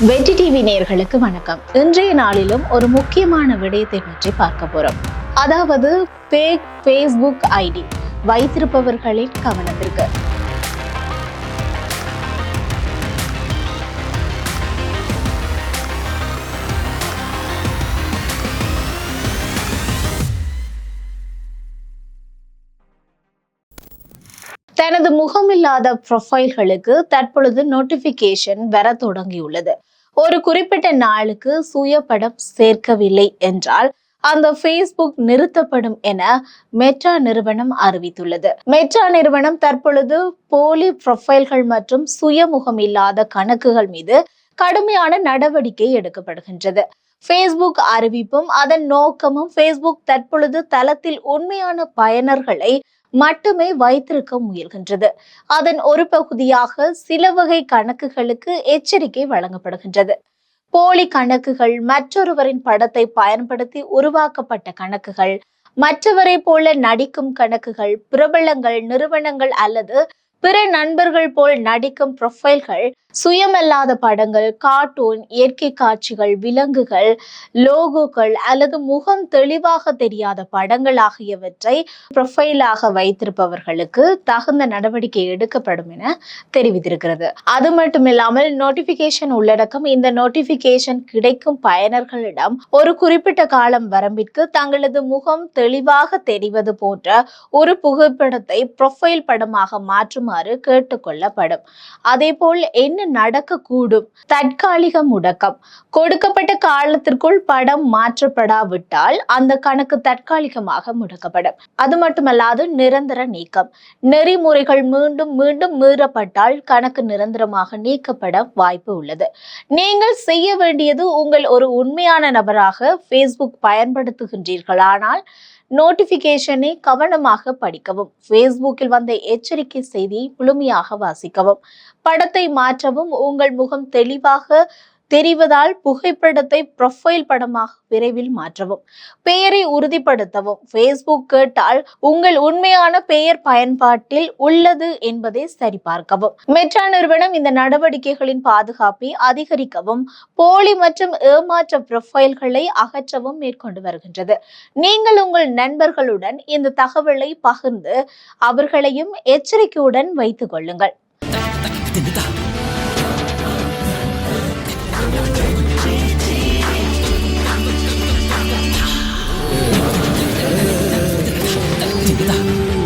வெற்றி டிவி நேர்களுக்கு வணக்கம். இன்றைய நாளிலும் ஒரு முக்கியமான விடயத்தை பற்றி பார்க்க போறோம். அதாவது பேக் ஃபேஸ்புக் ஐடி வைத்திருப்பவர்களின் கவனத்திற்கு. தனது முகமில்லாத ப்ரொஃபைல்களுக்கு தற்பொழுது நோட்டிபிகேஷன் வர தொடங்கியுள்ளது. ஒரு குறிப்பிட்ட நாளுக்கு சுய படம் சேர்க்கவில்லை என்றால் அந்த ஃபேஸ்புக் நிறுத்தப்படும் என மெட்ரா நிறுவனம் அறிவித்துள்ளது. மெட்ரா நிறுவனம் தற்பொழுது போலி ப்ரொஃபைல்கள் மற்றும் சுயமுகம் இல்லாத கணக்குகள் மீது கடுமையான நடவடிக்கை எடுக்கப்படுகின்றது. ஃபேஸ்புக் அறிவிப்பும் அதன் நோக்கமும் ஃபேஸ்புக் தற்பொழுது தளத்தில் உண்மையான பயனர்களை மட்டுமே வைத்திருக்க முயல்கின்றது. அதன் ஒரு பகுதியாக சில வகை கணக்குகளுக்கு எச்சரிக்கை வழங்கப்படுகின்றது. போலி கணக்குகள் மற்றொருவரின் படத்தை பயன்படுத்தி உருவாக்கப்பட்ட கணக்குகள் மற்றவரை போல நடிக்கும் கணக்குகள் பிரபலங்கள் நிறுவனங்கள் அல்லது பிற நண்பர்கள் போல் நடிக்கும் ப்ரொஃபைல்கள் சுயமல்லாத படங்கள் கார்ட்டூன் இயற்கை காட்சிகள் விலங்குகள் லோகோக்கள் அல்லது முகம் தெளிவாக தெரியாத படங்கள் ஆகியவற்றை ப்ரொஃபைலாக வைத்திருப்பவர்களுக்கு தகுந்த நடவடிக்கை எடுக்கப்படும் என தெரிவித்திருக்கிறது. அது மட்டுமில்லாமல் நோட்டிபிகேஷன் உள்ளடக்கம் இந்த நோட்டிபிகேஷன் கிடைக்கும் பயனர்களிடம் ஒரு குறிப்பிட்ட காலம் வரம்பிற்கு தங்களது முகம் தெளிவாக தெரிவது போன்ற ஒரு புகைப்படத்தை ப்ரொஃபைல் படமாக மாற்றுமாறு கேட்டுக்கொள்ளப்படும். அதேபோல் என்ன நடக்கக்கூடும். தற்காலிக முடக்கம். கொடுக்கப்பட்ட காலத்திற்குள் படம் மாற்றப்படாவிட்டால் அந்த கணக்கு தற்காலிகமாக முடக்கப்படும். அது மட்டுமல்லாது நிரந்தர நீக்கம். நெறிமுறைகள் மீண்டும் மீண்டும் மீறப்பட்டால் கணக்கு நிரந்தரமாக நீக்கப்பட வாய்ப்பு உள்ளது. நீங்கள் செய்ய வேண்டியது உங்கள் ஒரு உண்மையான நபராக ஃபேஸ்புக் பயன்படுத்துகின்றீர்கள் ஆனால் நோட்டிபிகேஷனை கவனமாக படிக்கவும். ஃபேஸ்புக்கில் வந்த எச்சரிக்கை செய்தி முழுமையாக வாசிக்கவும். படத்தை மாற்றவும் உங்கள் முகம் தெளிவாக தெரிவதால் புகைப்படத்தை ப்ரொஃபைல் படமாக விரைவில் மாற்றவும். பெயரை உறுதிப்படுத்தவும். ஃபேஸ்புக் கேட்டால் உங்கள் உண்மையான பெயர் பயன்பாட்டில் உள்ளது என்பதை சரிபார்க்கவும். மெட்ரா நிறுவனம் இந்த நடவடிக்கைகளின் பாதுகாப்பை அதிகரிக்கவும் போலி மற்றும் ஏமாற்ற ப்ரொஃபைல்களை அகற்றவும் மேற்கொண்டு வருகின்றது. நீங்கள் உங்கள் நண்பர்களுடன் இந்த தகவலை பகிர்ந்து அவர்களையும் எச்சரிக்கையுடன் வைத்துக் கொள்ளுங்கள். cuenta.